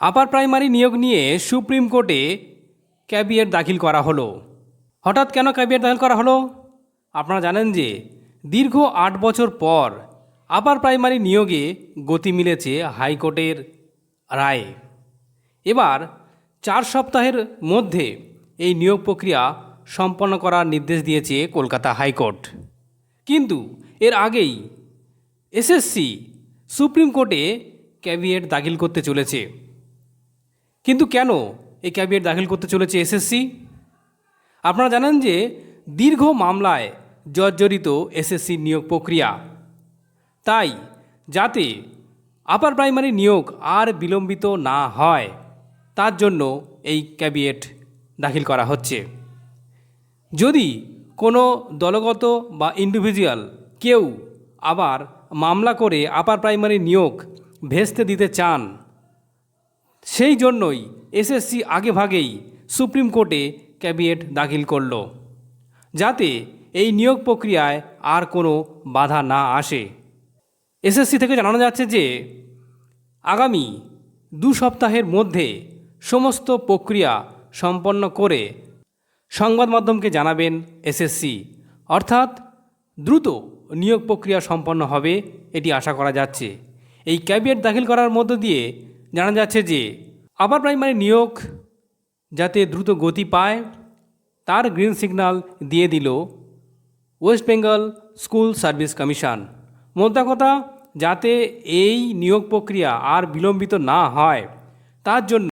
Upper primary নিয়োগ নিয়ে supreme কোর্টে ক্যাবিয়েট দাখিল করা হলো। হঠাৎ কেন ক্যাবিয়েট দাখিল করা হলো? আপনারা জানেন যে দীর্ঘ আট বছর পর আপার প্রাইমারি নিয়োগে গতি মিলেছে হাইকোর্টের রায়ে। এবার চার সপ্তাহের মধ্যে এই নিয়োগ প্রক্রিয়া সম্পন্ন করার নির্দেশ দিয়েছে কলকাতা হাইকোর্ট। কিন্তু এর আগেই এসএসসি সুপ্রিম কোর্টে ক্যাভিয়েট দাখিল করতে চলেছে। কিন্তু কেন এই ক্যাবিয়েট দাখিল করতে চলেছে এসএসসি? আপনারা জানেন যে দীর্ঘ মামলায় জর্জরিত এসএসসি নিয়োগ প্রক্রিয়া। তাই যাতে আপার প্রাইমারি নিয়োগ আর বিলম্বিত না হয়, তার জন্য এই ক্যাবিয়েট দাখিল করা হচ্ছে। যদি কোনো দলগত বা ইন্ডিভিজুয়াল কেউ আবার মামলা করে আপার প্রাইমারি নিয়োগ ভেস্তে দিতে চান সেই জন্যই এসএসসি আগে ভাগেই সুপ্রিম কোর্টে ক্যাবিয়েট দাখিল করল। যাতে এই নিয়োগ প্রক্রিয়ায় আর কোনো বাধা না আসে। এসএসসি থেকে জানানো যাচ্ছে যে, আগামী দু সপ্তাহের মধ্যে সমস্ত প্রক্রিয়া সম্পন্ন করে সংবাদ মাধ্যমকে জানাবেন এসএসসি। অর্থাৎ দ্রুত নিয়োগ প্রক্রিয়া সম্পন্ন হবে, এটি আশা করা যাচ্ছে। এই ক্যাবিয়েট দাখিল করার মধ্য দিয়ে জানা যাচ্ছে যে আপার প্রাইমারি নিয়োগ যাতে দ্রুত গতি পায়, তার গ্রিন সিগন্যাল দিয়ে দিল West Bengal school service commission. মোদ্দা কথা, যাতে এই নিয়োগ প্রক্রিয়া আর বিলম্বিত না হয়, তার জন্য